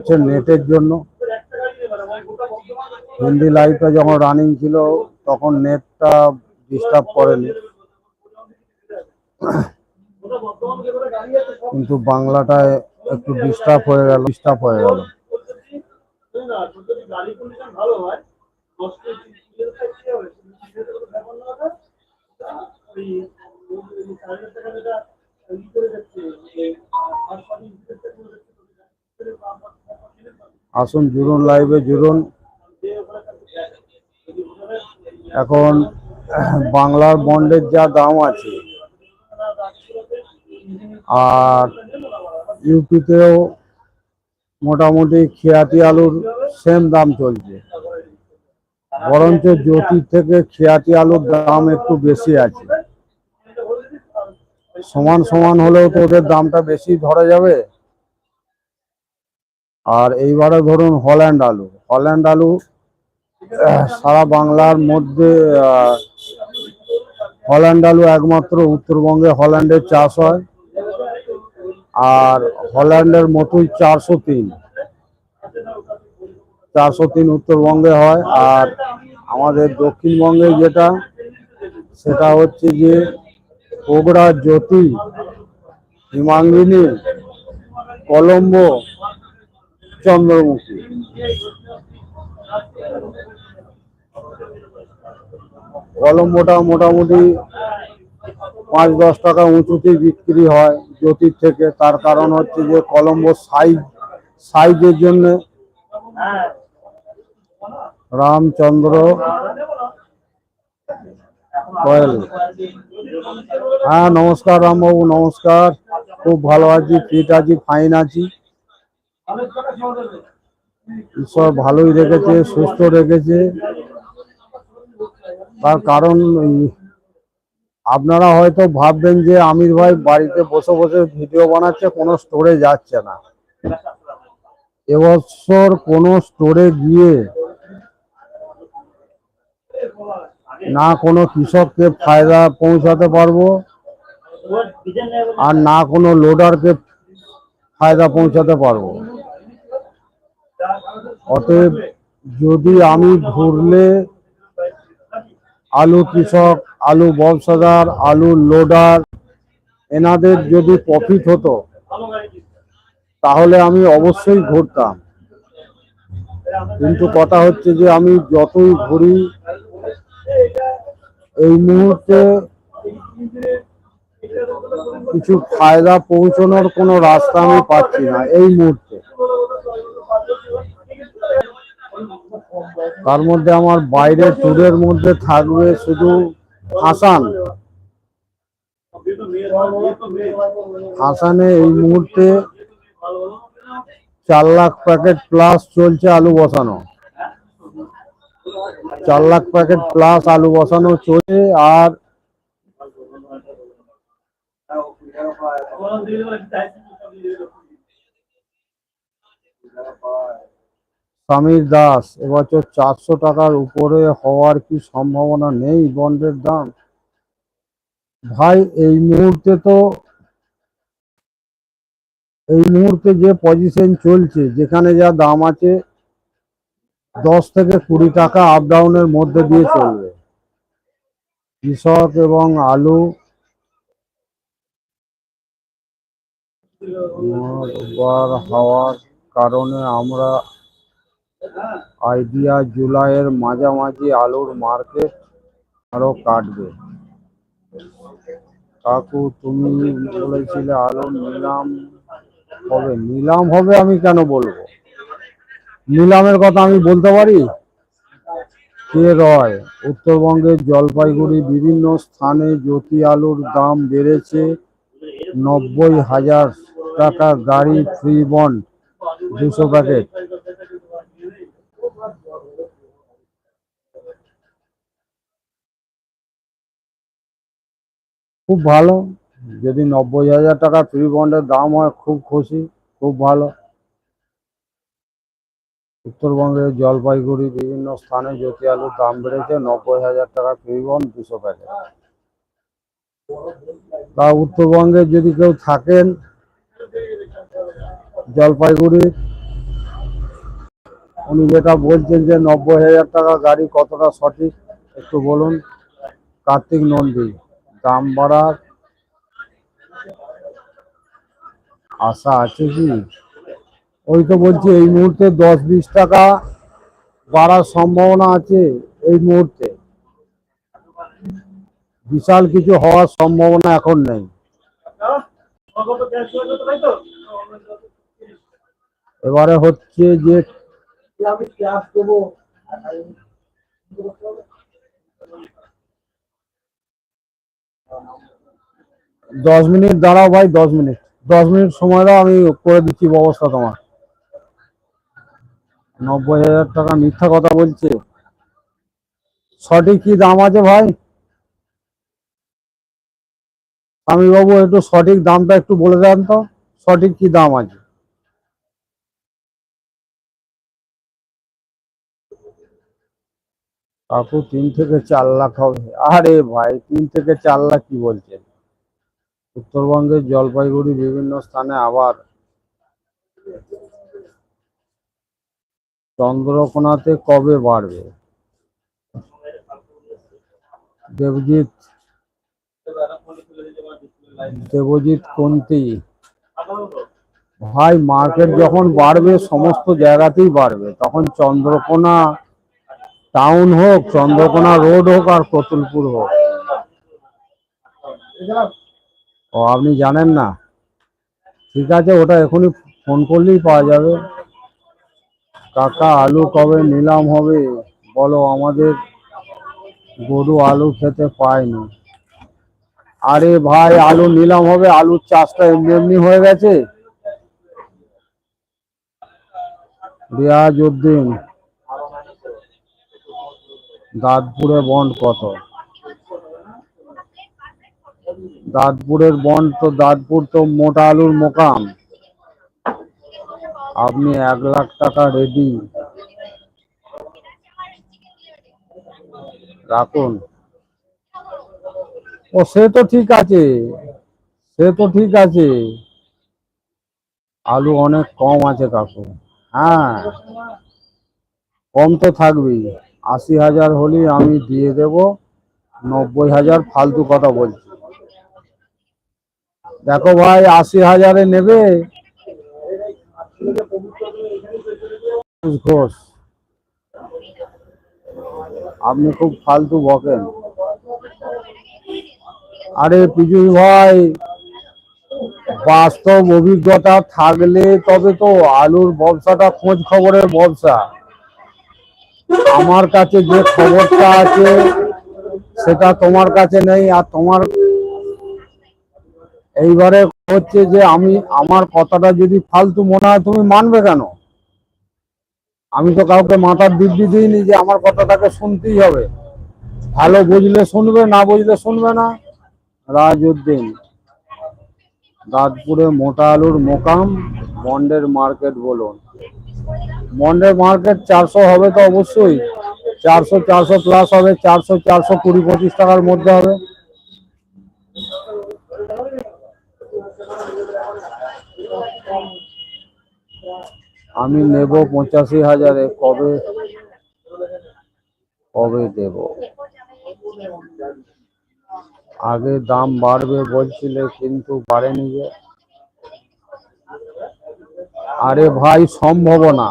হচ্ছে নেটের জন্য। হিন্দি লাইভটা যখন রানিং ছিল, তখন নেটটা ডিস্টার্ব করেনি। কিন্তু বাংলাটায় একটু ডিস্টার্ব হয়ে গেল ডিস্টার্ব হয়ে গেল। আসুন, জুড়ুন লাইভে জুড়ুন। এখন বাংলার বন্ডের যা দাম আছে, আর ইউপিতেও মোটামুটি খেয়াতি আলুর সেম দাম চলছে। বরঞ্চ জ্যোতির থেকে খেয়াতি আলুর দাম একটু বেশি আছে। সমান সমান হলেও তো ওদের দামটা বেশি ধরা যাবে। আর এইবারে ধরুন হল্যান্ড আলু। হল্যান্ড আলু সারা বাংলার মধ্যে হল্যান্ড আলু একমাত্র উত্তরবঙ্গে হল্যান্ডের চাষ হয়। আর হল্যান্ডের মতোই চারশো তিন। চারশো তিন উত্তরবঙ্গে হয়। আর আমাদের দক্ষিণবঙ্গে যেটা, সেটা হচ্ছে যে ওগড়া জ্যোতি, হিমাঙ্গিনী, কলম্বো চন্দ্রমুখী। কলম্বোটা মোটামুটি পাঁচ দশ টাকা উঁচুতেই বিক্রি হয় জ্যোতির থেকে। তার কারণ হচ্ছে যে কলম্বো সাইজ, সাইজের জন্য রামচন্দ্র কয়েল হ্যাঁ নমস্কার রামবাবু, নমস্কার। খুব ভালো আছি ফিট আছি ফাইন আছি। ঈশ্বর ভালোই রেখেছে, সুস্থ রেখেছে। তার কারণ আপনারা হয়তো ভাববেন যে আমির ভাই বাড়িতে বসে বসে ভিডিও বানাচ্ছে, কোনো স্টোরে যাচ্ছে না। এবছর কোনো স্টোরে গিয়ে না কোনো কৃষককে ফায়দা পৌঁছাতে পারব, আর না কোনো লোডারকে ফায়দা পৌঁছাতে পারব। অতএব যদি আমি ঘুরলে আলু কৃষক, আলু ব্যবসাদার, আলু লোডার, এনাদের যদি প্রফিট হতো, তাহলে আমি অবশ্যই ঘুরতাম। কিন্তু কথা হচ্ছে যে আমি যতই ঘুরি, এই মুহূর্তে কিছু ফায়দা পৌঁছানোর কোনো রাস্তা আমি পাচ্ছি না। এই মুহূর্তে তার মধ্যে আমার বাইরে ট্যুরের মধ্যে থাকবে শুধু হাসান। হাসানে এই মুহূর্তে চার লাখ প্যাকেট প্লাস চলছে আলু বসানো। চার লাখ প্যাকেট প্লাস আলু বসানো চলছে আর সমীর দাস, এবছর চারশো টাকার উপরে হওয়ার কি সম্ভাবনা নেই বন্ডের দাম? ভাই, এই মুহূর্তে তো, এই মুহূর্তে যে পজিশন চলছে, যেখানে যা দাম আছে, দশ থেকে কুড়ি টাকা আপ ডাউনের মধ্যে দিয়ে চলবে। কৃষক এবং আলু হওয়ার কারণে আমরা আইডিয়া জুলাইয়ের মাঝামাঝি আলুর মার্কেট আরও কাটবে। কাকু, তুমি বলেছিলে আলুর নিলাম হবে। নিলাম হবে আমি কেন বলব? নিলামের কথা আমি বলতে পারি? কে রয়? উত্তরবঙ্গের জলপাইগুড়ি বিভিন্ন স্থানে জ্যোতি আলুর দাম বেড়েছে। নব্বই হাজার টাকা গাড়ি ফ্রি বন্ড, দুশো প্যাকেট। খুব ভালো। যদি নব্বই হাজার টাকা ফ্রি বন্ডের দাম হয়, খুব খুশি, খুব ভালো। উত্তরবঙ্গের জলপাইগুড়ি বিভিন্ন স্থানে জ্যোতি আলুর দাম বেড়েছে, নব্বই হাজার টাকা ফ্রি বন্ড দুশো প্যাকেট তা উত্তরবঙ্গে যদি কেউ থাকেন, জলপাইগুড়ি, উনি যেটা বলছেন যে নব্বই হাজার টাকা গাড়ি কতটা সঠিক, একটু বলুন। কার্তিক নন্দী। দাম বাড়ার আশা আছে কি? ওই তো বলছি, এই মুহূর্তে দশ বিশ টাকা বাড়ার সম্ভাবনা আছে এই মুহূর্তে। বিশাল কিছু হওয়ার সম্ভাবনা এখন নেই। এবারে হচ্ছে যে দশ মিনিট দাঁড়াও ভাই, দশ মিনিট। দশ মিনিট সময় দাও, আমি করে দিচ্ছি ব্যবস্থা তোমার। নব্বই হাজার টাকা মিথ্যা কথা বলছে। সঠিক কি দাম আছে ভাই? আমি বাবু একটু সঠিক দামটা একটু বলে দেন তো। সঠিক কি দাম আছে? কাকু, তিন থেকে চার লাখ হবে। আরে ভাই, তিন থেকে চার লাখ কি বলছেন? উত্তরবঙ্গের জলপাইগুড়ি বিভিন্ন স্থানে আবার চন্দ্রকোনাতে কবে বাড়বে? দেবজিৎ দেবজিৎ কোনটি ভাই মার্কেট যখন বাড়বে, সমস্ত জায়গাতেই বাড়বে। তখন চন্দ্রকোনা টাউন হোক, চন্দ্রকোনা রোড হোক আর কতুলপুর হোক। ও, আপনি জানেন না? ঠিক আছে, ওটা এখনই ফোন করলেই পাওয়া যাবে। কাকা, আলু কবে নিলাম হবে? বলো, আমাদের গরু আলু খেতে পায়নি আরে ভাই, আলু নিলাম হবে, আলুর চাষটা এমনি এমনি হয়ে গেছে? রিয়াজ উদ্দিন দাঁতপুরে বন্ড কত? দাঁতপুরের বন্ড তো, দাঁতপুর তো মোটা আলুর মোকাম। আপনি এক লাখ টাকা রেডি। রাখুন। ও, সে তো ঠিক আছে। সে তো ঠিক আছে। আলু অনেক কম আছে কাকু। হ্যাঁ কম তো থাকবেই। আশি হাজার হলে আমি দিয়ে দেব, নব্বই হাজার ফালতু কথা বলছি। দেখো ভাই, আশি হাজারে নেবে? ঘোষ। আপনি খুব ফালতু বকেন। আরে পীযুষ ভাই, বাস্তব অভিজ্ঞতা থাকলে তবে তো আলুর ব্যবসাটা খোঁজ খবরের ব্যবসা আমার কাছে যে খবরটা আছে, সেটা তোমার কাছে নেই আর তোমার এইবারে হচ্ছে যে আমি, আমার কথাটা যদি ফালতু মনে হয়, তুমি মানবে কেন? আমি তো কাউকে মাথার দিব্যি দিইনি যে আমার কথাটাকে শুনতেই হবে। ভালো বুঝলে শুনবে, না বুঝলে শুনবে না। রাজউদ্দিন, দাঁতপুরে মোটা আলুর মোকাম, বন্ডের মার্কেট বলুন। বন্ডের মার্কেট চারশো হবে তো অবশ্যই। চারশো চারশো প্লাস হবে, চারশো চারশো কুড়ি, পঁচিশ টাকার মধ্যে হবে। আমি নেব পঁচাশি হাজারে, কবে? কবে দেব? আগে দাম বাড়বে বলছিলে, কিন্তু বাড়েনি যে। আরে ভাই, সম্ভব না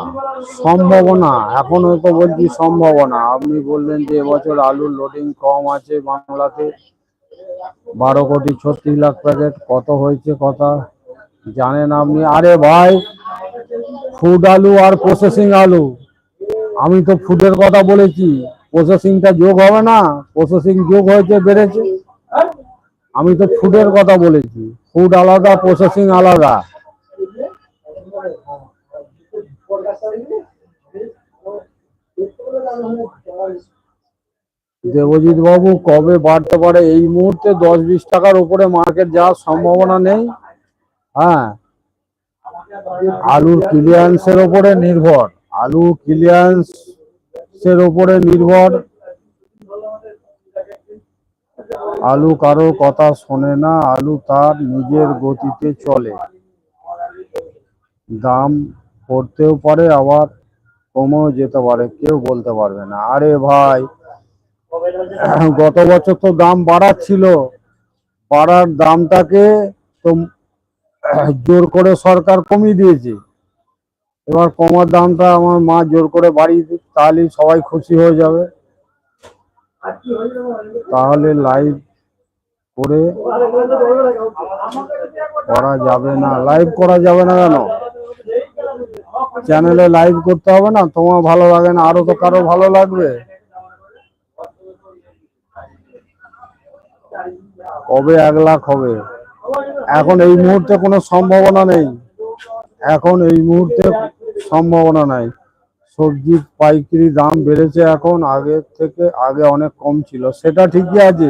সম্ভব না। এখন হয়তো বলছি সম্ভব না। আপনি বললেন যে এবছর আলুর লোডিং কম আছে বাংলাতে। বারো কোটি ছত্রিশ লাখ প্যাকেট কত হয়েছে কথা জানেন আপনি? আরে ভাই ফুড আলু আর প্রসেসিং আলু। আমি তো ফুডের কথা বলেছি। প্রসেসিংটা যোগ হবে না প্রসেসিং যোগ হয়েছে, বেড়েছে। আমি তো ফুডের কথা বলেছি। ফুড আলাদা প্রসেসিং আলাদা। দেবজিৎ বাবু, কবে বাড়তে পারে? এই মুহূর্তে দশ বিশ টাকার উপরে মার্কেট যাওয়ার সম্ভাবনা নেই। হ্যাঁ। আলুর ক্লিয়ারেন্সের উপরে নির্ভর। আলু ক্লিয়ারেন্সের উপরে নির্ভর। আলু কারও কথা শোনে না, আলু তার নিজের গতিতে চলে। দাম পড়তেও পারে, আবার কমেও যেতে পারে, কেউ বলতে পারবে না। আরে ভাই, গত বছর তো দাম বাড়াচ্ছিল। বাড়ার দামটাকে তো জোর করে সরকার কমিয়ে দিয়েছে। এবার কমার দামটা আমার মা জোর করে বাড়িয়ে দিক, তাহলেই সবাই খুশি হয়ে যাবে। তাহলে লাইভ করে করা যাবে না। লাইভ করা যাবে না কেন? চ্যানেলে লাইভ করতে হবে না, তোমার ভালো লাগে না, আরও তো কারও ভালো লাগবে। কবে এক লাখ হবে? এখন এই মুহূর্তে কোনো সম্ভাবনা নেই। এখন এই মুহূর্তে সম্ভাবনা নাই। সবজির পাইকারি দাম বেড়েছে এখন আগের থেকে, আগে অনেক কম ছিল। সেটা ঠিকই আছে।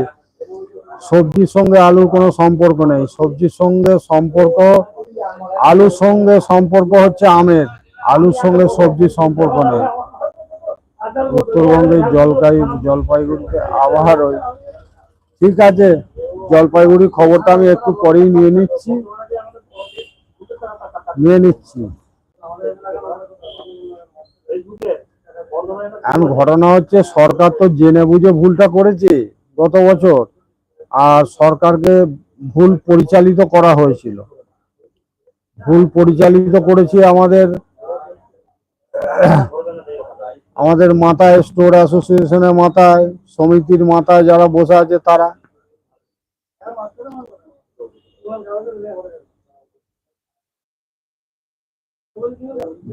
সবজির সঙ্গে আলুর কোনো সম্পর্ক নেই। সবজির সঙ্গে সম্পর্ক, আলুর সঙ্গে সম্পর্ক হচ্ছে আমের। আলুর সঙ্গে সবজির সম্পর্ক নেই। উত্তরবঙ্গের জলপাই জলপাইগুড়িতে আবার ওই ঠিক আছে, জলপাইগুড়ি খবরটা আমি একটু পরেই নিয়ে নিচ্ছি। নিয়ে নিচ্ছি। এখন ঘটনা হচ্ছে, সরকার তো জেনে বুঝে ভুলটা করেছে গত বছর। আর সরকারকে ভুল পরিচালিত করা হয়েছিল। ভুল পরিচালিত করেছে আমাদের আমাদের মাথায় স্টোর অ্যাসোসিয়েশনের মাথায়, সমিতির মাথায় যারা বসে আছে তারা।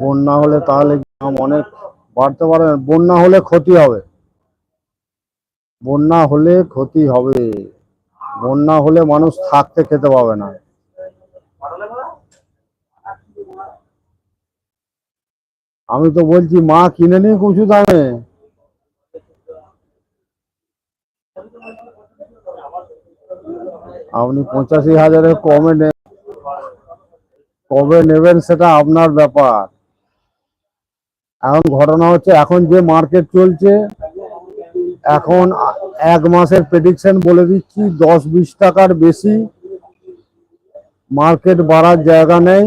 বন্যা হলে তাহলে অনেক বাড়তে পারে। বন্যা হলে ক্ষতি হবে। বন্যা হলে ক্ষতি হবে। বন্যা হলে মানুষ থাকতে খেতে পাবে না। আমি তো বলছি, মা কিনে নিই উঁচু দামে। আপনি পঁচাশি হাজারের কমে নে, কবে নেবেন সেটা আপনার ব্যাপার। এখন ঘটনা হচ্ছে, এখন যে মার্কেট চলছে, এখন এক মাসের প্রেডিকশন বলে দিচ্ছি, দশ বিশ টাকার বেশি মার্কেট বাড়ার জায়গা নেই।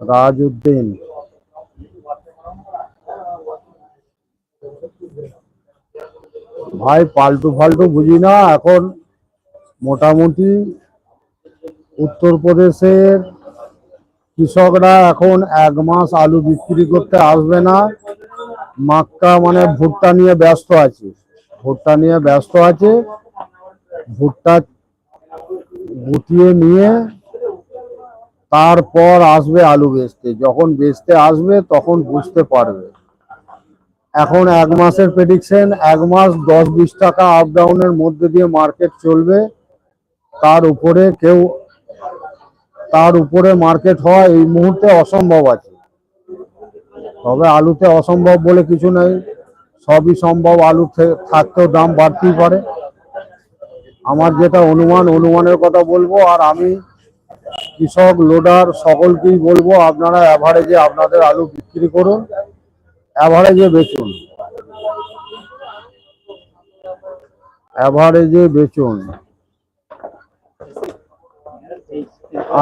রাজউদ্দিন। ভাই, পাল্টু ফাল্টু বুঝি না? এখন মোটামুটি উত্তরপ্রদেশের কৃষকরা এখন এক মাস আলু বিক্রি করতে আসবে না। মাক্কা মানে ভুট্টা নিয়ে ব্যস্ত আছে। ভুট্টা নিয়ে ব্যস্ত আছে। ভুট্টা গুটিয়ে নিয়ে তারপর আসবে আলু বেচতে। যখন বেচতে আসবে, তখন বুঝতে পারবে। এখন এক মাসের প্রেডিকশন এক মাস দশ বিশ টাকা আপ ডাউনের মধ্যে দিয়ে মার্কেট চলবে। তার উপরে কেউ, তার উপরে মার্কেট হওয়া এই মুহূর্তে অসম্ভব আছে। তবে আলুতে অসম্ভব বলে কিছু নেই। সবই সম্ভব আলু থাকতেও দাম বাড়তেই পারে। আমার যেটা অনুমান, অনুমানের কথা বলব, আর আমি কৃষক, লোডার সকলকেই বলব, আপনারা অ্যাভারেজে আপনাদের আলু বিক্রি করুন অ্যাভারেজে বেচুন। অ্যাভারেজে বেচুন।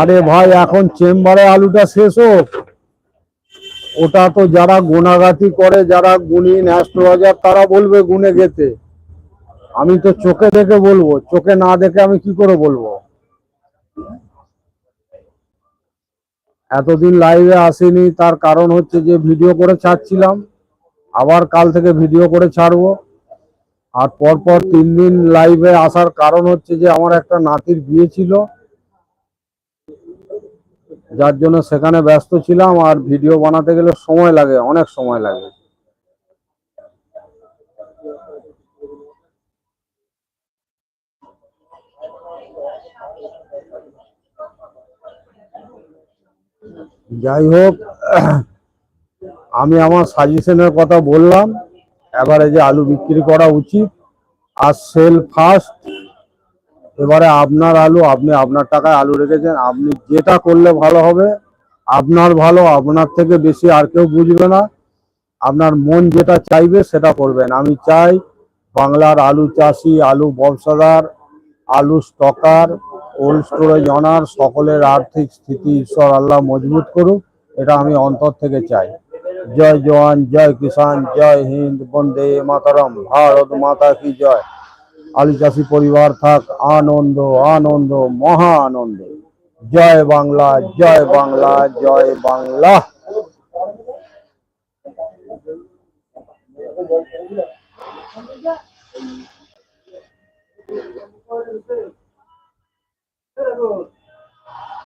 আরে ভাই, এখন চেম্বারে আলুটা শেষ হোক, ওটা তো যারা গোনাগাতি করে, যারা গুণিন অ্যাস্ট্রোলজার তারা বলবে গুনে গেতে। আমি তো চোখে দেখে বলব, চোখে না দেখে আমি কি করে বলব? এতদিন লাইভে আসেনি, তার কারণ হচ্ছে যে ভিডিও করে ছাড়ছিলাম, আবার কাল থেকে ভিডিও করে ছাড়বো। আর পরপর তিন দিন লাইভে আসার কারণ হচ্ছে যে আমার একটা নাতির বিয়ে ছিল, যার জন্য সেখানে ব্যস্ত ছিলাম আর ভিডিও বানাতে গেলে সময় লাগে, অনেক সময় লাগে। যাই হোক, আমি আমার সাজেশনের কথা বললাম। এবারে যে আলু বিক্রি করা উচিত, আর সেল ফার্স্ট এবারে আপনার আলু, আপনি আপনার টাকায় আলু রেখেছেন, আপনি যেটা করলে ভালো হবে, আপনার ভালো, আপনার থেকে বেশি আর কেউ বুঝবে না। আপনার মন যেটা চাইবে সেটা করবেন। আমি চাই বাংলার আলু চাষি, আলু ব্যবসাদার, আলু স্টকার কোল্ড স্টোরেজ অনার সকলের আর্থিক স্থিতি ঈশ্বর আল্লাহ মজবুত করুক, এটা আমি অন্তর থেকে চাই। জয় জওয়ান, জয় কিষান জয় হিন্দ, বন্দে মাতারম, ভারত মাতা কি জয়। আলু চাষি পরিবার থাক, আনন্দ আনন্দ, মহা আনন্দ। জয় বাংলা জয় বাংলা জয় বাংলা। Garoto.